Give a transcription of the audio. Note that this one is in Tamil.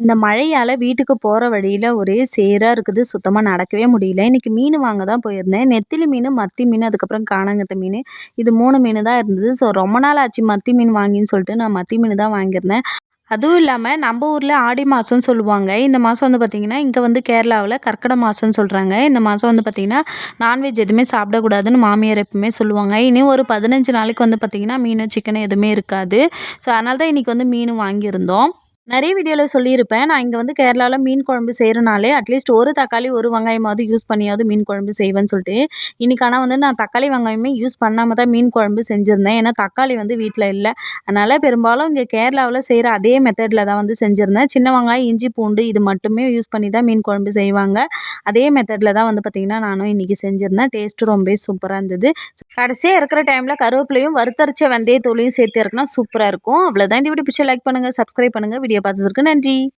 இந்த மழையால் வீட்டுக்கு போகிற வழியில் ஒரே சேராக இருக்குது. சுத்தமாக நடக்கவே முடியல. இன்றைக்கி மீன் வாங்க தான் போயிருந்தேன். நெத்திலி மீன் மத்தி மீன் அதுக்கப்புறம் காணாங்கத்தை மீன். இது மூணு மீன் தான் இருந்தது. ஸோ ரொம்ப நாள் ஆச்சு மத்தி மீன் வாங்கின்னு சொல்லிட்டு நான் மத்தி மீன் தான் வாங்கியிருந்தேன். அதுவும் இல்லாமல் நம்ம ஊரில் ஆடி மாதம்னு சொல்லுவாங்க. இந்த மாதம் வந்து பார்த்திங்கன்னா இங்கே வந்து கேரளாவில் கற்கட மாதம்னு சொல்கிறாங்க இந்த மாதம் வந்து பார்த்திங்கன்னா நான்வெஜ் எதுவுமே சாப்பிடக்கூடாதுன்னு மாமியார் எப்பவுமே சொல்லுவாங்க. இனி ஒரு பதினஞ்சு நாளைக்கு வந்து பார்த்திங்கன்னா மீன் சிக்கன் எதுவுமே இருக்காது. ஸோ அதனால தான் இன்றைக்கி வந்து மீன் வாங்கியிருந்தோம். நிறைய வீடியோவில் சொல்லியிருப்பேன். நான் இங்கே வந்து கேரளாவில் மீன் குழம்பு செய்கிறனாலே அட்லீஸ்ட் ஒரு தக்காளி ஒரு வெங்காயமாவது யூஸ் பண்ணியாவது மீன் குழம்பு செய்வேன்னு சொல்லிட்டு இன்றைக்கி ஆனால் வந்து நான் தக்காளி வெங்காயமே யூஸ் பண்ணாமல் தான் மீன் குழம்பு செஞ்சுருந்தேன். ஏன்னா தக்காளி வந்து வீட்டில் இல்லை. அதனால் பெரும்பாலும் இங்கே கேரளாவில் செய்கிற அதே மெத்தடில் தான் வந்து செஞ்சுருந்தேன். சின்ன வெங்காயம் இஞ்சி பூண்டு இது மட்டுமே யூஸ் பண்ணி தான் மீன் குழம்பு செய்வாங்க. அதே மெத்தடில் தான் வந்து பார்த்திங்கன்னா நானும் இன்றைக்கி செஞ்சுருந்தேன். டேஸ்ட்டு ரொம்ப சூப்பராக இருந்தது. கடைசியாக இருக்கிற டைமில் கருவேப்பிலையும் வறுத்தரிச்ச வெந்தயத்தூளையும் சேர்த்து இருக்குன்னா சூப்பராக இருக்கும். அவ்வளோதான் இந்த வீடியோ பிடிச்சா லைக் பண்ணுங்கள் சப்ஸ்கிரைப் பண்ணுங்கள் வீடியோ பார்த்ததற்கு நன்றி.